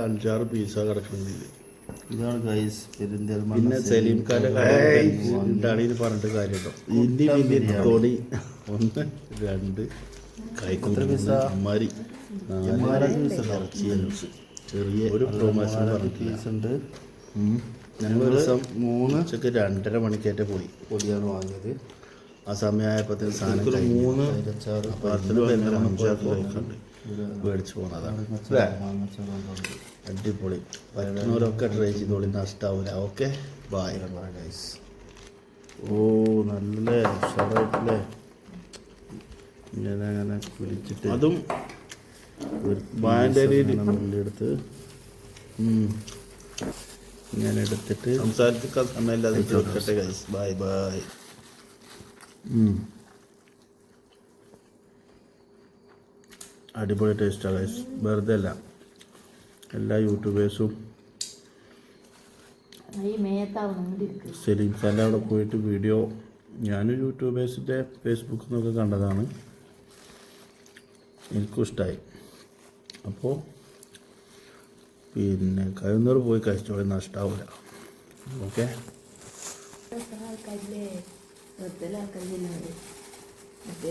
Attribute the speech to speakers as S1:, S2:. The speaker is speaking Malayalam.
S1: അഞ്ചാറ് പീസ കിടക്കുന്നില്ല
S2: ഇതാണ് ഗൈസ് പെരിന്തൽമണ്ണ
S1: പിന്നെ സലീംഖാന്റെ ഡാഡിയിൽ പറഞ്ഞിട്ട് കാര്യമുണ്ടോ ഒന്ന് രണ്ട് ചെറിയ ഒരു പ്രൊമോഷൻ ഞങ്ങൾ ഒരു ദിവസം
S2: മൂന്ന്
S1: ഉച്ചയ്ക്ക് രണ്ടര മണിക്കേറ്റ പോയി.
S2: പൊടിയാണ് വാങ്ങിയത്.
S1: ആ സമയമായപ്പോഴത്തേന് സാധനം മൂന്ന് മേടിച്ചു പോണതാണ്. അടിപൊളി. പറ്റുന്നവരൊക്കെ ട്രൈ ചെയ്തോളി നഷ്ടാവൂല. ഓക്കെ ബായ്
S2: ഗൈസ്
S1: ഓ നല്ല ഉഷാറായിട്ടില്ലേ? ഇങ്ങനെ അങ്ങനെ പിടിച്ചിട്ട് അതും
S2: ഉള്ളിയെടുത്ത്
S1: ഇങ്ങനെ എടുത്തിട്ട് സംസാരിച്ചിട്ട് സമയമില്ലാതെ ഗൈസ് ബൈ ബൈ അടിപൊളി ടേസ്റ്റാണ് ഗൈസ് വെറുതെ അല്ല. എല്ലാ യൂട്യൂബേഴ്സും
S3: ഈ
S1: സാറിന്റെ അവിടെ പോയിട്ട് വീഡിയോ ഞാൻ യൂട്യൂബേഴ്സിന്റെ ഫേസ്ബുക്കിൽ നിന്നൊക്കെ കണ്ടതാണ്. എനിക്കും ഇഷ്ടമായി അപ്പോൾ പിന്നെ കഴിയുന്നവർ പോയി കഴിച്ചോളി നഷ്ടാവില്ല ഓക്കെ?
S3: വെറുതെ ആൾക്കാരില്ലേ മറ്റേ